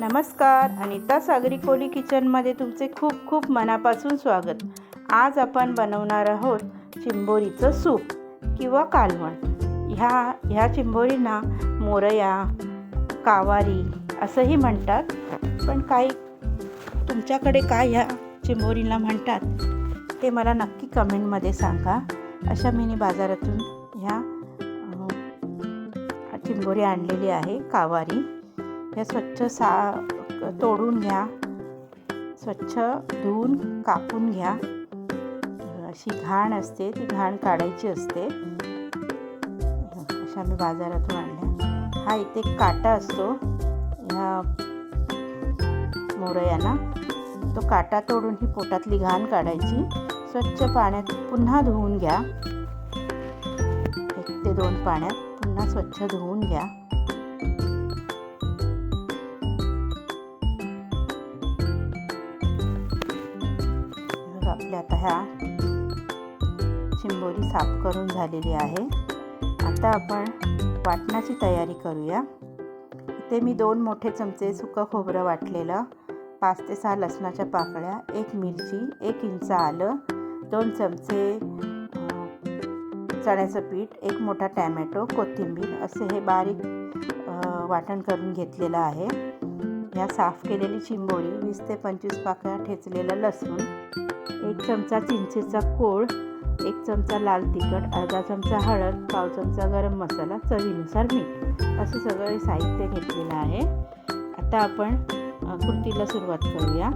नमस्कार अनिता सागरी कोली किचनमध्ये तुमचे खूप खूप मनापासून स्वागत. आज आपण बनवणार आहोत चिंबोरीचं सूप किंवा कालवण. ह्या ह्या चिंबोरींना मोरया कावारी असंही म्हणतात. पण काही तुमच्याकडे काय ह्या चिंबोरीला म्हणतात ते मला नक्की कमेंटमध्ये सांगा. अशा मी बाजारातून ह्या चिंबोरी आणलेली आहे कावारी. हे स्वच्छ सा तोडून घ्या. स्वच्छ धुवून कापून घ्या. अशी घाण असते ती घाण काढायची असते. अशा मी बाजारातून आणल्या. हा इथे काटा असतो. ह्या मोरयाना. तो काटा तोडून ही पोटातली घाण काढायची. स्वच्छ पाण्यात पुन्हा धुवून घ्या. एक ते दोन पाण्यात पुन्हा स्वच्छ धुवून घ्या. आपल्या आता ह्या चिंबोरी साफ करून झालेली आहे. आता आपण वाटणाची तयारी करूया. इथे मी दोन मोठे चमचे सुकं खोबरं वाटलेलं पाच ते सहा लसणाच्या पाकळ्या एक मिरची एक इंच आलं दोन चमचे चण्याचं पीठ एक मोठा टॅमॅटो कोथिंबीर असे हे बारीक वाटण करून घेतलेलं आहे. ह्या साफ केलेली चिंबोरी वीस ते पंचवीस पाकळ्या ठेचलेलं लसूण एक चमचा चिंचेचा कोळ एक चमचा लाल तिखट अर्धा चमचा हळद पाव चमचा गरम मसाला चवीनुसार मीठ असं सगळं साहित्य घेतलेलं आहे. आता आपण कुर्तीला सुरुवात करूया.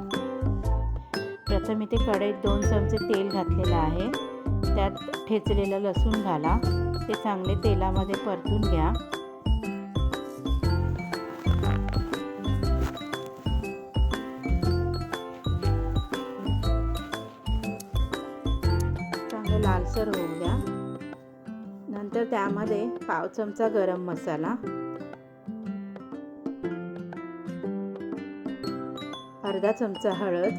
प्रथम इथे कढईत दोन चमचे तेल घातलेलं आहे. त्यात ठेचलेलं लसूण घाला. ते चांगले तेलामध्ये परतून घ्या. चांगलं लालसर होऊ द्या. नंतर त्यामध्ये पाव चमचा गरम मसाला. अर्धा चमचा हळद.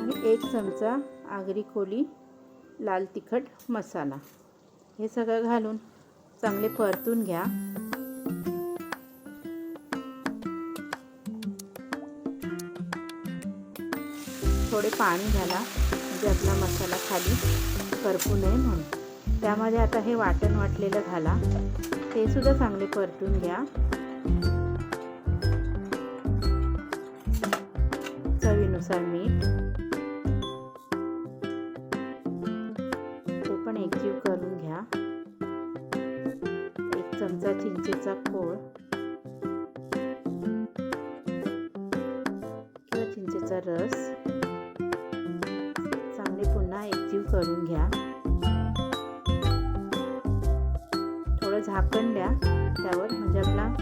आणि एक चमचा आगरी कोली लाल तिखट मसाला. हे सगळं घालून चांगले परतून घ्या. थोडे पाणी घाला म्हणजे आपला मसाला खाली करपू नये म्हणून. त्यामध्ये आता हे वाटण वाटलेलं घाला. ते सुद्धा चांगले परतून घ्या. चवीनुसार मीठ. ते पण एकजीव करून घ्या. एक चमचा चिंचेचा खोळ किंवा चिंचेचा रस. चांगले पुन्हा एकजीव करून घ्या. थोडं झाकण द्या. त्यावर म्हणजे आपला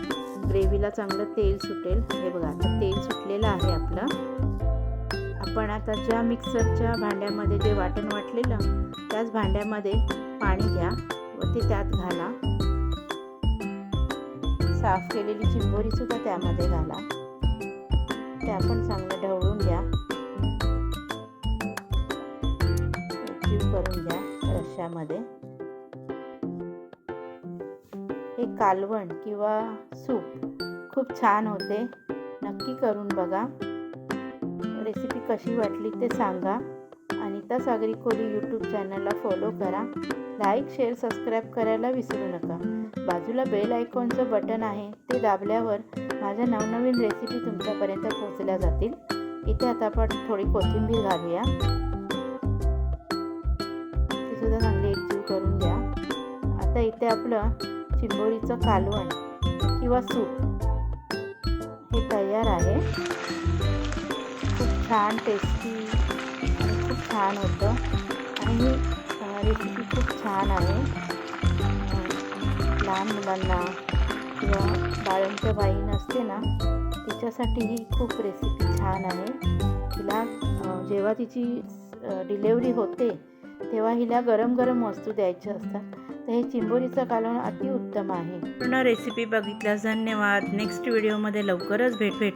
ग्रेव्हीला चांगलं तेल सुटेल. हे बघा आता तेल सुटलेलं आहे आपलं. आपण आता ज्या मिक्सरच्या भांड्यामध्ये जे वाटण वाटलेलं त्याच भांड्यामध्ये पाणी घ्या. व ते त्यात घाला. साफ केलेली चिंबोरीसुद्धा त्यामध्ये घाला. ते आपण चांगलं ढवळून घ्या. घ्या हे कालवण किंवा सूप खूप छान होते. नक्की करून बघा. रेसिपी कशी वाटली ते सांगा. अनिता सागरी कोली यूट्यूब चॅनलला फॉलो करा. लाईक शेअर सबस्क्राईब करायला विसरू नका. बाजूला बेल आयकॉनचं बटन आहे ते दाबल्यावर माझ्या नवनवीन रेसिपी तुमच्यापर्यंत पोहोचल्या जातील. इथे आता आपण थोडी कोथिंबीर घालूया. इथे आपलं चिंबोरीचं कालवण किंवा सूप हे तयार आहे. खूप छान टेस्टी खूप छान होतं. आणि ही रेसिपी खूप छान आहे. लहान मुलांना किंवा बाळांच्या बाई नसते ना तिच्यासाठी ही खूप रेसिपी छान आहे. तिला जेव्हा तिची डिलेवरी होते तेव्हा हिला गरम गरम वस्तू द्यायच्या असतात. तर हे चिंबोरीचं कालवण अतिउत्तम आहे. पूर्ण रेसिपी बघितल्यास धन्यवाद. नेक्स्ट व्हिडिओमध्ये लवकरच भेट भेट